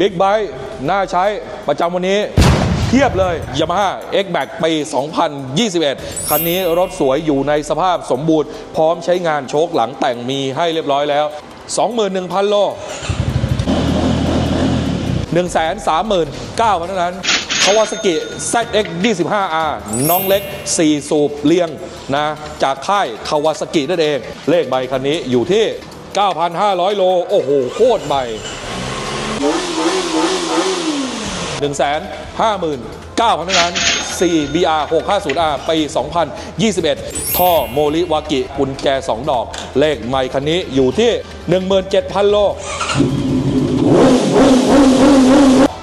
บิ๊กไบค์น่าใช้ประจำวันนี้เทียบเลย Yamaha X Max ปี 2021 คันนี้รถสวยอยู่ในสภาพสมบูรณ์ พร้อมใช้งานโชคหลังแต่งมีให้เรียบร้อยแล้ว 21,000 โล 1 3 9 0 0 0เท่านั้นคาวาสกิ ZX 25R น้องเล็ก 4 สูบเรียงนะจากค่ายคาวาสกินั่นเอง เลขใบคันนี้อยู่ที่ 9,500 โล โอ้โห โคตรใบ 1 5 9 0 0 0เท่านั้น 4BR 650R ปี 2021 ท่อโมริวากิกุญแจ 2 ดอก เลขใหม่คันนี้อยู่ที่ 17,000 โล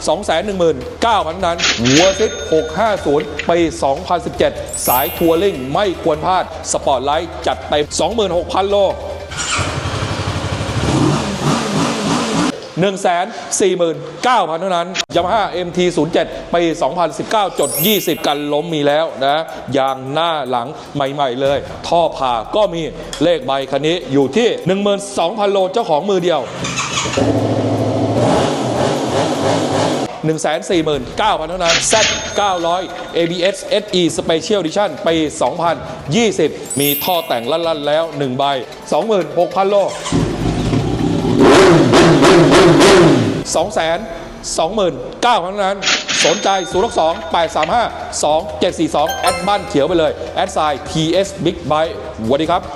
219,000 นั้นหัวซิป650 ปี 2017 สายทัวริงไม่ควรพลาด สปอร์ตไลท์จัดเต็ม26,000 โล 1 4 9 0 0 0 เท่านั้น Yamaha MT 0 7 ปี2019 จด 20 กันล้มมีแล้วนะยางหน้าหลังใหม่ๆเลย ท่อผ่าก็มีเลขใบคันนี้อยู่ที่ 12,000 โลเจ้าของมือเดียว149,000 เท่านั้น Z 900 ABS SE Special Edition ปี 2020 มีท่อแต่งลั่นๆแล้ว 1 ใบ 26,000 โล สองแสนสองหมื่นเก้าพันนั้น สนใจศูนย์หกสองแปดสามห้าสองเจ็ดสี่สองแอดบ้านเขียวไปเลย แอดไซน์ PS Big Bike สวัสดีครับ